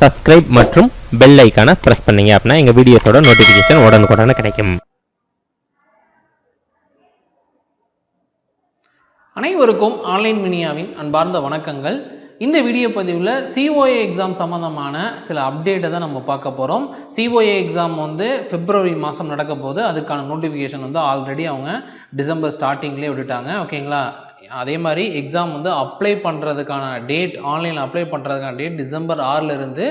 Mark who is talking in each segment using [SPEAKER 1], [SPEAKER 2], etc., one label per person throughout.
[SPEAKER 1] Subscribe மற்றும் bell ஐக்கானை press பண்ணீங்க அப்படின்னா எங்கள் வீடியோஸோட நோட்டிஃபிகேஷன் உடனுக்குடனே கிடைக்கும்.
[SPEAKER 2] அனைவருக்கும் ஆன்லைன் மினியாவின் அன்பார்ந்த வணக்கங்கள். இந்த வீடியோ பதிவில் சிஓஏ எக்ஸாம் சம்மந்தமான சில அப்டேட்டை தான் நம்ம பார்க்க போகிறோம் சிஓஏ எக்ஸாம் வந்து பிப்ரவரி மாதம் நடக்க போது அதுக்கான நோட்டிஃபிகேஷன் வந்து ஆல்ரெடி அவங்க டிசம்பர் ஸ்டார்டிங்லேயே விட்டுட்டாங்க. ஓகேங்களா அதே மாதிரி எக்ஸாம் வந்து அப்ளை பண்ணுறதுக்கான டேட் ஆன்லைனில் அப்ளை பண்ணுறதுக்கான டேட் டிசம்பர் ஆறிலிருந்து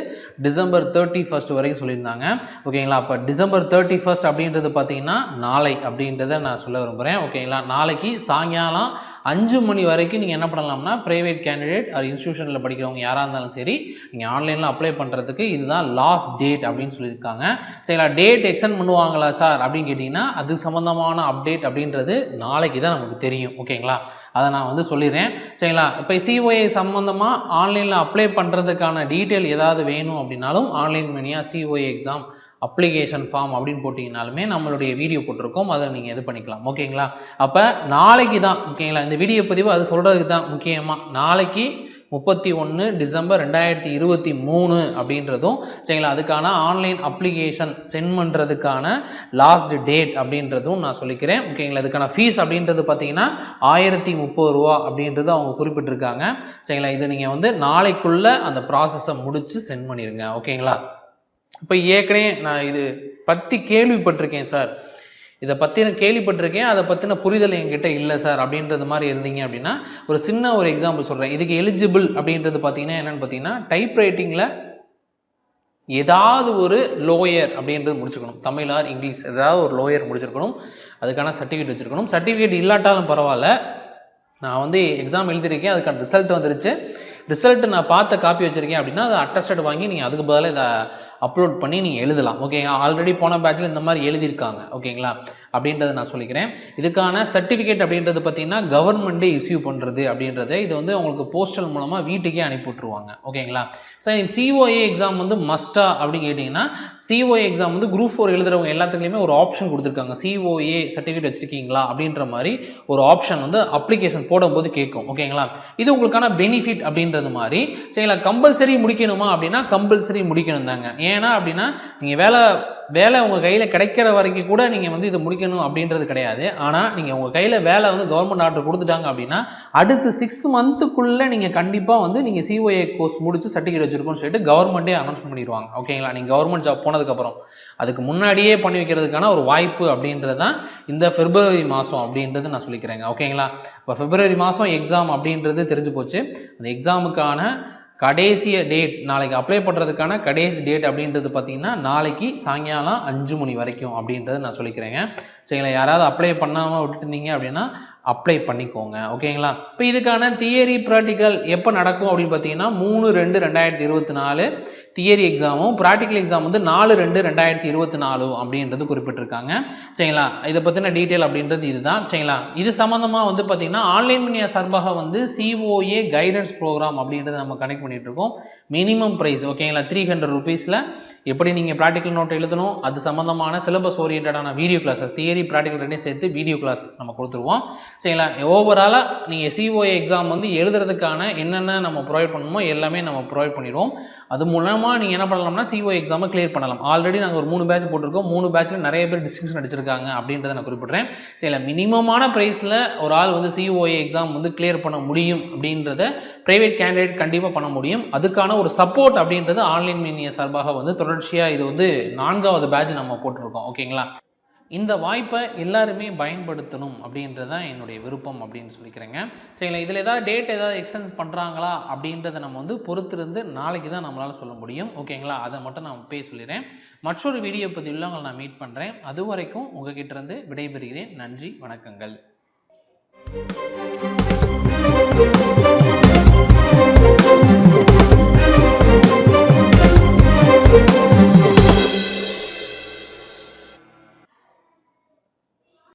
[SPEAKER 2] டிசம்பர் தேர்ட்டி ஃபஸ்ட் வரைக்கும் சொல்லியிருந்தாங்க. ஓகேங்களா அப்போ டிசம்பர் தேர்ட்டி ஃபஸ்ட் அப்படின்றது பார்த்தீங்கன்னா நாளை அப்படின்றத நான் சொல்ல விரும்புகிறேன் ஓகேங்களா நாளைக்கு சாயங்காலம் அஞ்சு மணி வரைக்கும் நீங்கள் என்ன பண்ணலாம்னா ப்ரைவேட் கேண்டிடேட் அது இன்ஸ்டியூஷனில் படிக்கிறவங்க யாராக இருந்தாலும் சரி நீங்கள் ஆன்லைனில் அப்ளை பண்ணுறதுக்கு இதுதான் லாஸ்ட் டேட் அப்படின்னு சொல்லியிருக்காங்க. சரிங்களா டேட் எக்ஸ்டெண்ட் பண்ணுவாங்களா சார் அப்படின்னு கேட்டிங்கன்னா அது சம்மந்தமான அப்டேட் அப்படின்றது நாளைக்கு தான் நமக்கு தெரியும். ஓகேங்களா அதை அதை நான் வந்து சொல்லிடுறேன். சரிங்களா? இப்போ சிஓஏ சம்மந்தமாக ஆன்லைனில் அப்ளை பண்ணுறதுக்கான டீட்டெயில் ஏதாவது வேணும் அப்படின்னாலும் ஆன்லைன் மணியாக சிஓஏ எக்ஸாம் அப்ளிகேஷன் ஃபார்ம் அப்படின்னு போட்டிங்கனாலுமே நம்மளுடைய வீடியோ போட்டிருக்கோம். அதை நீங்கள் இது பண்ணிக்கலாம். ஓகேங்களா? அப்போ நாளைக்கு தான் ஓகேங்களா? இந்த வீடியோ பதிவு அது சொல்கிறதுக்கு தான் முக்கியமாக நாளைக்கு முப்பத்தி ஒன்று டிசம்பர் ரெண்டாயிரத்தி இருபத்தி மூணு அப்படின்றதும் சரிங்களா? அதுக்கான ஆன்லைன் அப்ளிகேஷன் சென்ட் பண்ணுறதுக்கான லாஸ்ட் டேட் அப்படின்றதும் நான் சொல்லிக்கிறேன். ஓகேங்களா? அதுக்கான ஃபீஸ் அப்படின்றது பார்த்தீங்கன்னா ஆயிரத்தி முப்பது ரூபா அப்படின்றது அவங்க குறிப்பிட்டிருக்காங்க. சரிங்களா? இது நீங்கள் வந்து நாளைக்குள்ளே அந்த ப்ராசஸை முடித்து சென்ட் பண்ணிடுங்க ஓகேங்களா? இப்போ ஏற்கனவே நான் இது பற்றி கேள்விப்பட்டிருக்கேன் சார் இதை பற்றி நான் கேள்விப்பட்டிருக்கேன் அதை பற்றின புரிதல் என்கிட்ட இல்லை சார் அப்படின்றது மாதிரி இருந்தீங்க அப்படின்னா ஒரு சின்ன ஒரு எக்ஸாம்பிள் சொல்கிறேன் இதுக்கு எலிஜிபிள் அப்படின்றது பார்த்தீங்கன்னா என்னென்னு பார்த்தீங்கன்னா டைப் ரைட்டிங்கில் ஏதாவது ஒரு லோயர் அப்படின்றது முடிச்சிருக்கணும். தமிழ் ஆர் இங்கிலீஷ் ஏதாவது ஒரு லோயர் முடிச்சிருக்கணும். அதுக்கான சர்டிஃபிகேட் வச்சுருக்கணும். சர்டிஃபிகேட் இல்லாட்டாலும் பரவாயில்ல. நான் வந்து எக்ஸாம் எழுதியிருக்கேன் அதுக்கான ரிசல்ட் வந்துருச்சு. ரிசல்ட் நான் பார்த்த காப்பி வச்சுருக்கேன் அப்படின்னா அதை அட்டஸ்டட் வாங்கி நீங்கள் அதுக்கு பதிலாக இதை அப்லோட் பண்ணி நீங்கள் எழுதலாம். ஓகேங்களா ஆல்ரெடி போன பேட்சில் இந்த மாதிரி எழுதியிருக்காங்க. ஓகேங்களா அப்படின்றத நான் சொல்லிக்கிறேன். இதுக்கான சர்டிஃபிகேட் அப்படின்றது பார்த்தீங்கன்னா கவர்மெண்ட்டே இஷ்யூ பண்ணுறது அப்படின்றது இது வந்து உங்களுக்கு போஸ்டல் மூலமாக வீட்டுக்கே அனுப்பி விட்ருவாங்க ஓகேங்களா? ஸோ இந்த சிஓஏ எக்ஸாம் வந்து மஸ்டா அப்படின்னு கேட்டிங்கன்னா சிஓஏ எக்ஸாம் வந்து குரூப் ஃபோர் எழுதுறவங்க எல்லாத்துக்குமே ஒரு ஆப்ஷன் கொடுத்துருக்காங்க. சிஓஏ சர்டிஃபிகேட் வச்சுருக்கீங்களா அப்படின்ற மாதிரி ஒரு ஆப்ஷன் வந்து அப்ளிகேஷன் போடும்போது கேட்கும். ஓகேங்களா? இது உங்களுக்கான பெனிஃபிட் அப்படின்றது மாதிரி. சரிங்களா? கம்பல்சரி முடிக்கணுமா அப்படின்னா கம்பல்சரி முடிக்கணும் தாங்க ஏன்னா அப்படின்னா நீங்கள் வேலை வேலை உங்கள் கையில் கிடைக்கிற வரைக்கும் கூட நீங்கள் வந்து இதை முடிக்கணும் அப்படின்றது கிடையாது. ஆனால் நீங்கள் உங்கள் கையில் வேலை வந்து கவர்மெண்ட் ஆர்டர் கொடுத்துட்டாங்க அப்படின்னா அடுத்து சிக்ஸ் மந்த்துக்குள்ளே நீங்கள் கண்டிப்பாக வந்து நீங்கள் சிஓஏ கோர்ஸ் முடிச்சு சர்டிஃபிகேட் வச்சுருக்கோன்னு சொல்லிட்டு கவர்மெண்ட்டே அனௌன்ஸ் பண்ணிடுவாங்க. ஓகேங்களா நீங்கள் கவர்மெண்ட் ஜாப் போனதுக்கப்புறம். அதுக்கு முன்னாடியே பண்ணி வைக்கிறதுக்கான ஒரு வாய்ப்பு அப்படின்றது தான் இந்த பிப்ரவரி மாதம் அப்படின்றது நான் சொல்லிக்கிறேங்க. ஓகேங்களா இப்போ பிப்ரவரி மாதம் எக்ஸாம் அப்படின்றது தெரிஞ்சு போச்சு. அந்த எக்ஸாமுக்கான கடைசிய டேட் நாளைக்கு அப்ளை பண்ணுறதுக்கான கடைசி டேட் அப்படின்றது பார்த்தீங்கன்னா நாளைக்கு சாயங்காலம் அஞ்சு மணி வரைக்கும் அப்படின்றத நான் சொல்லிக்கிறேங்க. சரிங்களா? யாராவது அப்ளை பண்ணாமல் விட்டுருந்தீங்க அப்படின்னா அப்ளை பண்ணிக்கோங்க. ஓகேங்களா? இப்போ இதுக்கான தியரி ப்ராக்டிக்கல் எப்போ நடக்கும் அப்படின்னு பார்த்தீங்கன்னா மூணு ரெண்டு ரெண்டாயிரத்தி இருபத்தி நாலு தியரி எக்ஸாமும் ப்ராக்டிக்கல் எக்ஸாம் வந்து நாலு ரெண்டு ரெண்டாயிரத்தி இருபத்தி நாலு அப்படின்றது குறிப்பிட்டிருக்காங்க. சரிங்களா? இதை பற்றின டீட்டெயில் அப்படின்றது இதுதான். சரிங்களா? இது சம்மந்தமாக வந்து பார்த்திங்கன்னா ஆன்லைன் மீடியா சார்பாக வந்து சிஓஏ கைடன்ஸ் ப்ரோக்ராம் அப்படின்றத நம்ம கனெக்ட் பண்ணிகிட்டு இருக்கோம். மினிமம் ப்ரைஸ் ஓகேங்களா த்ரீ ஹண்ட்ரட் ருபீஸில் எப்படி நீங்கள் ப்ராக்டிக்கல் நோட் எழுதணும்? அது சம்மந்தமான சிலபஸ் ஓரியன்டான வீடியோ கிளாஸஸ் தியரி ப்ராக்டிக்கல் ரெண்டே சேர்த்து வீடியோ கிளாஸஸ் நம்ம கொடுத்துருவோம். சரிங்களா? ஓவராலாக நீங்கள் சிஓஏ எக்ஸாம் வந்து எழுதுறதுக்கான என்னென்ன நம்ம ப்ரொவைட் பண்ணணுமோ எல்லாமே நம்ம ப்ரொவைட் பண்ணிடுவோம். அது மூலமாக நீங்கள் என்ன பண்ணலாம்னா சிஓ எக்ஸாமை கிளியர் பண்ணலாம். ஆல்ரெடி நாங்கள் ஒரு மூணு பேட்ச் போட்டிருக்கோம். மூணு பேட்சில் நிறைய பேர் டிஸ்டிங்ஷன் அடிச்சிருக்காங்க அப்படின்றத நான் குறிப்பிட்றேன். சரிங்களா? மினிமமான ப்ரைஸில் ஒரு ஆள் வந்து சிஓஏ எக்ஸாம் வந்து கிளியர் பண்ண முடியும் அப்படின்றத ப்ரைவேட் கேண்டிடேட் கண்டிப்பாக பண்ண முடியும். அதுக்கான ஒரு சப்போர்ட் அப்படின்றது ஆன்லைன் மீனிய சார்பாக வந்து தொடர்ச்சியாக இது வந்து நான்காவது பேட்ச் நம்ம போட்டிருக்கோம் ஓகேங்களா? இந்த வாய்ப்பை எல்லாருமே பயன்படுத்தணும் அப்படின்றது தான் என்னுடைய விருப்பம் அப்படின்னு சொல்லிக்கிறேங்க. சரிங்களா? இதில் ஏதாவது டேட் ஏதாவது எக்ஸ்டென்ஸ் பண்ணுறாங்களா அப்படின்றத நம்ம வந்து பொறுத்திருந்து நாளைக்கு தான் நம்மளால் சொல்ல முடியும் ஓகேங்களா? அதை மட்டும் நான் போய் சொல்லிடுறேன். மற்றொரு வீடியோ பதிவில் உங்களை நான் மீட் பண்ணுறேன் அது வரைக்கும் உங்ககிட்ட இருந்து விடைபெறுகிறேன். நன்றி வணக்கங்கள்.